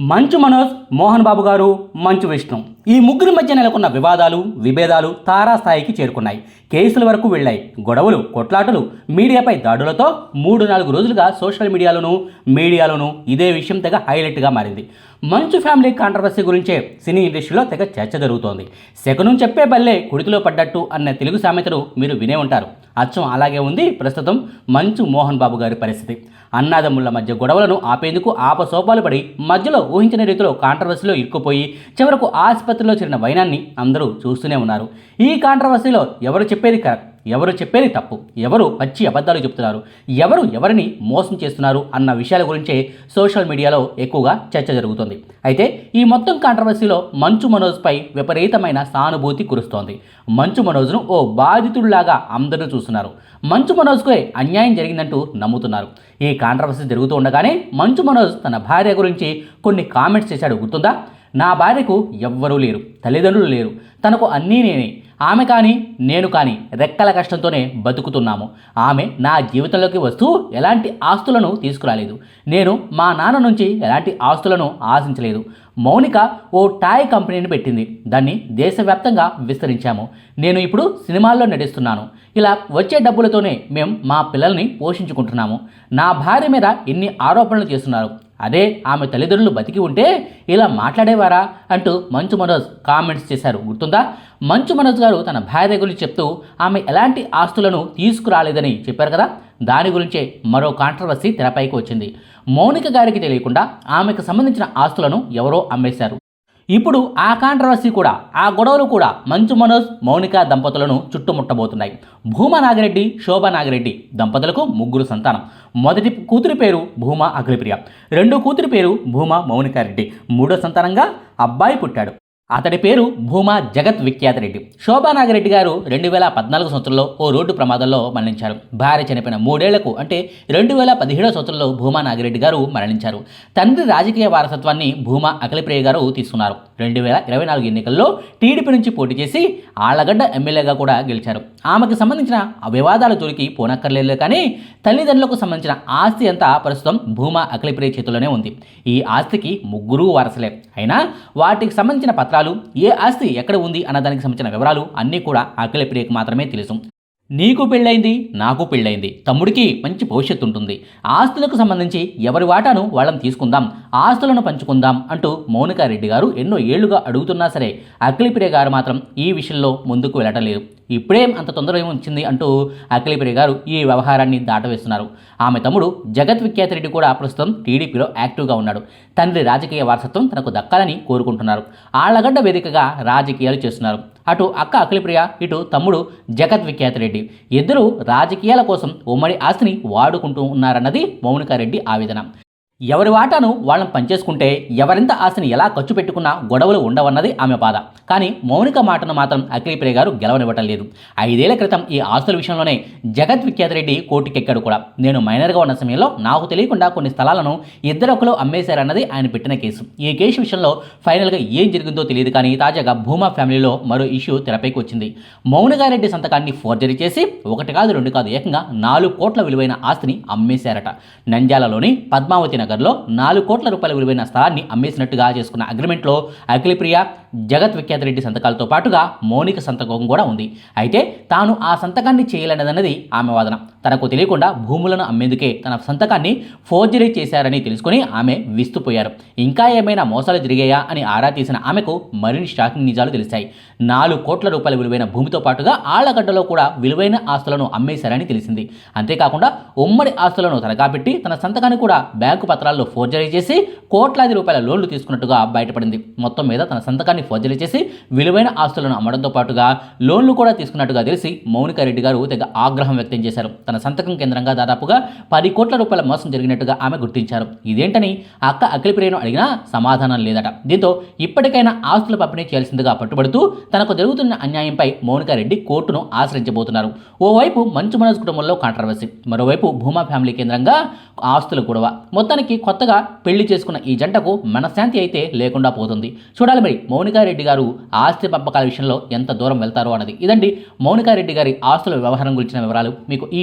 మంచు మనోజ్ మోహన్ బాబు గారు మంచు విష్ణు. ఈ ముగ్గురి మధ్య నెలకొన్న వివాదాలు విభేదాలు తారాస్థాయికి చేరుకున్నాయి. కేసుల వరకు వెళ్ళాయి. గొడవలు కొట్లాటలు మీడియాపై దాడులతో మూడు నాలుగు రోజులుగా సోషల్ మీడియాలోనూ మీడియాలోనూ ఇదే విషయం తెగ హైలైట్గా మారింది. మంచు ఫ్యామిలీ కాంట్రవర్సీ గురించే సినీ ఇండస్ట్రీలో తెగ చర్చ జరుగుతోంది. శకునం చెప్పే బల్లే కుడితిలో పడ్డట్టు అన్న తెలుగు సామెతను మీరు వినే ఉంటారు. అచ్చం అలాగే ఉంది. ప్రస్తుతం మంచు మోహన్ బాబు గారి పరిస్థితి. అన్నాదమ్ముల మధ్య గొడవలను ఆపేందుకు ఆపసోపాలు పడి మధ్యలో ఊహించిన రీతిలో కాంట్రవర్సీలో ఇరుక్కుపోయి చివరకు ఆసుపత్రిలో చేరిన వైనాన్ని అందరూ చూస్తూనే ఉన్నారు. ఈ కాంట్రవర్సీలో ఎవరు చెప్పేది కరెక్ట్? ఎవరు చెప్పేది తప్పు? ఎవరు పచ్చి అబద్ధాలు చెప్తున్నారు? ఎవరు ఎవరిని మోసం చేస్తున్నారు? అన్న విషయాల గురించే సోషల్ మీడియాలో ఎక్కువగా చర్చ జరుగుతుంది. అయితే ఈ మొత్తం కాంట్రవర్సీలో మంచు మనోజ్పై విపరీతమైన సానుభూతి కురుస్తోంది. మంచు మనోజ్ను ఓ బాధితుడిలాగా అందరూ చూస్తున్నారు. మంచు మనోజ్కే అన్యాయం జరిగిందంటూ నమ్ముతున్నారు. ఈ కాంట్రవర్సీ జరుగుతూ ఉండగానే మంచు మనోజ్ తన భార్య గురించి కొన్ని కామెంట్స్ చేశాడు. గుర్తుందా? నా భార్యకు ఎవ్వరూ లేరు తల్లిదండ్రులు లేరు. తనకు అన్నీ నేనే. ఆమె కానీ నేను కానీ రెక్కల కష్టంతోనే బతుకుతున్నాము. ఆమె నా జీవితంలోకి వస్తూ ఎలాంటి ఆస్తులను తీసుకురాలేదు. నేను మా నాన్న నుంచి ఎలాంటి ఆస్తులను ఆశించలేదు. మౌనిక ఓ టాయ్ కంపెనీని పెట్టింది. దాన్ని దేశవ్యాప్తంగా విస్తరించాము. నేను ఇప్పుడు సినిమాల్లో నటిస్తున్నాను. ఇలా వచ్చే డబ్బులతోనే మేము మా పిల్లల్ని పోషించుకుంటున్నాము. నా భార్య మీద ఎన్ని ఆరోపణలు చేస్తున్నారు? అదే ఆమె తల్లిదండ్రులు బతికి ఉంటే ఇలా మాట్లాడేవారా అంటూ మంచు మనోజ్ కామెంట్స్ చేశారు. గుర్తుందా? మంచు మనోజ్ గారు తన భార్య గురించి చెప్తూ ఆమె ఎలాంటి ఆస్తులను తీసుకురాలేదని చెప్పారు కదా? దాని గురించే మరో కాంట్రవర్సీ తెరపైకి వచ్చింది. మౌనిక గారికి తెలియకుండా ఆమెకు సంబంధించిన ఆస్తులను ఎవరో అమ్మేశారు. ఇప్పుడు ఆ కాంట్రవర్సీ కూడా ఆ గొడవలు కూడా మంచు మనోజ్ మౌనిక దంపతులను చుట్టుముట్టబోతున్నాయి. భూమా నాగిరెడ్డి శోభా నాగిరెడ్డి దంపతులకు ముగ్గురు సంతానం. మొదటి కూతురి పేరు భూమా అఖిలప్రియ రెండో కూతురి పేరు భూమా మౌనికారెడ్డి. మూడో సంతానంగా అబ్బాయి పుట్టాడు. అతడి పేరు భూమా జగత్ విఖ్యాత రెడ్డి. శోభానాగరెడ్డి గారు రెండు వేల పద్నాలుగు సంవత్సరంలో ఓ రోడ్డు ప్రమాదంలో మరణించారు. భార్య చనిపోయిన మూడేళ్ళకు అంటే రెండు వేల పదిహేడో సంవత్సరంలో భూమా నాగిరెడ్డి గారు మరణించారు. తండ్రి రాజకీయ వారసత్వాన్ని భూమా అఖిలప్రియ గారు తీసుకున్నారు. రెండు వేల ఇరవై నాలుగు ఎన్నికల్లో టీడీపీ నుంచి పోటీ చేసి ఆళ్ళగడ్డ ఎమ్మెల్యేగా కూడా గెలిచారు. ఆమెకు సంబంధించిన వివాదాల తొలికి పోనక్కర్లేదు కానీ తల్లిదండ్రులకు సంబంధించిన ఆస్తి అంతా ప్రస్తుతం భూమా అఖిలప్రియ చేతిలోనే ఉంది. ఈ ఆస్తికి ముగ్గురు వారసలే. అయినా వాటికి సంబంధించిన పత్రాలు ఏ ఆస్తి ఎక్కడ ఉంది అన్న దానికి సంబంధించిన వివరాలు అన్నీ కూడా అఖిలప్రియకు మాత్రమే తెలుసు. నీకు పెళ్ళైంది నాకు పెళ్ళైంది. తమ్ముడికి మంచి భవిష్యత్తు ఉంటుంది ఆస్తులకు సంబంధించి ఎవరి వాటాను వాళ్ళని తీసుకుందాం ఆస్తులను పంచుకుందాం అంటూ మౌనికారెడ్డి గారు ఎన్నో ఏళ్ళుగా అడుగుతున్నా సరే అఖిలప్రియ గారు మాత్రం ఈ విషయంలో ముందుకు వెళ్ళటం లేదు ఇప్పుడేం అంత తొందర ఏమొచ్చింది అంటూ అఖిలప్రియ గారు ఈ వ్యవహారాన్ని దాటవేస్తున్నారు. ఆమె తమ్ముడు జగత్ విఖ్యాతరెడ్డి కూడా ప్రస్తుతం టీడీపీలో యాక్టివ్గా ఉన్నాడు. తండ్రి రాజకీయ వారసత్వం తనకు దక్కాలని కోరుకుంటున్నారు. ఆళ్ళగడ్డ వేదికగా రాజకీయాలు చేస్తున్నారు. అటు అక్క అఖిలప్రియ ఇటు తమ్ముడు జగత్ విఖ్యాత రెడ్డి ఇద్దరు రాజకీయాల కోసం ఉమ్మడి ఆస్తిని వాడుకుంటూ ఉన్నారన్నది మౌనికారెడ్డి ఆవేదన. ఎవరి వాటాను వాళ్ళని పంచేసుకుంటే ఎవరింత ఆశని ఎలా ఖర్చు పెట్టుకున్నా గొడవలు ఉండవన్నది ఆమె బాధ. కానీ మౌనిక మాటను మాత్రం అఖిలప్రియ గారు గెలవనివ్వటం లేదు. ఐదేళ్ళ క్రితం ఈ ఆస్తుల విషయంలోనే జగత్ విఖ్యాత రెడ్డి కోర్టుకెక్కాడు కూడా. నేను మైనర్గా ఉన్న సమయంలో నాకు తెలియకుండా కొన్ని స్థలాలను ఇద్దరొకరు అమ్మేశారన్నది ఆయన పెట్టిన కేసు. ఈ కేసు విషయంలో ఫైనల్గా ఏం జరిగిందో తెలియదు కానీ తాజాగా భూమా ఫ్యామిలీలో మరో ఇష్యూ తెరపైకి వచ్చింది. మౌనిగారెడ్డి సంతకాన్ని ఫోర్జరీ చేసి ఒకటి కాదు రెండు కాదు ఏకంగా నాలుగు కోట్ల విలువైన ఆస్తిని అమ్మేశారట. నంద్యాలలోని పద్మావతి నగర్లో నాలుగు కోట్ల రూపాయల విలువైన స్థలాన్ని అమ్మేసినట్టుగా చేసుకున్న అగ్రిమెంట్లో అఖిలప్రియ జగత్ విఖ్యాత రెడ్డి సంతకాలతో పాటుగా మౌనిక సంతకం కూడా ఉంది. అయితే తాను ఆ సంతకాన్ని చేయలేనదన్నది ఆమె వాదన. తనకు తెలియకుండా భూములను అమ్మేందుకే తన సంతకాన్ని ఫోర్జరీ చేశారని తెలుసుకుని ఆమె విస్తుపోయారు. ఇంకా ఏమైనా మోసాలు జరిగాయా అని ఆరా తీసిన ఆమెకు మరిన్ని షాకింగ్ నిజాలు తెలిసాయి నాలుగు కోట్ల రూపాయల విలువైన భూమితో పాటుగా ఆళ్ళగడ్డలో కూడా విలువైన ఆస్తులను అమ్మేశారని తెలిసింది. అంతేకాకుండా ఉమ్మడి ఆస్తులను తనఖా పెట్టి తన సంతకాన్ని కూడా బ్యాంకు పత్రాల్లో ఫోర్జరీ చేసి కోట్లాది రూపాయల లోన్లు తీసుకున్నట్టుగా బయటపడింది. మొత్తం మీద తన సంతకాన్ని ఫోర్జరీ చేసి విలువైన ఆస్తులను అమ్మడంతో పాటుగా లోన్లు కూడా తీసుకున్నట్టుగా తెలిసి మౌనిక రెడ్డి గారు తెగ ఆగ్రహం వ్యక్తం చేశారు. తన సంతకం కేంద్రంగా దాదాపుగా పది కోట్ల రూపాయల మోసం జరిగినట్టుగా ఆమె గుర్తించారు. ఇదేంటని అక్క అఖిలప్రియను అడిగినా సమాధానం లేదట. దీంతో ఇప్పటికైనా ఆస్తుల పంపిణీ చేయాల్సిందిగా పట్టుబడుతూ తనకు జరుగుతున్న అన్యాయంపై మౌనిక రెడ్డి కోర్టును ఆశ్రయించబోతున్నారు. ఓవైపు మంచు మనోజ్ కుటుంబంలో కాంట్రవర్సీ మరోవైపు భూమా ఫ్యామిలీ కేంద్రంగా ఆస్తుల గొడవ. మొత్తానికి కొత్తగా పెళ్ళి చేసుకున్న ఈ జంటకు మనశ్శాంతి అయితే లేకుండా పోతుంది. చూడాలి మరి మౌనికారెడ్డి గారు ఆస్తి పంపకాల విషయంలో ఎంత దూరం వెళ్తారో అన్నది. ఇదండి మౌనికారెడ్డి గారి ఆస్తుల వ్యవహారం గురించిన వివరాలు. మీకు ఈ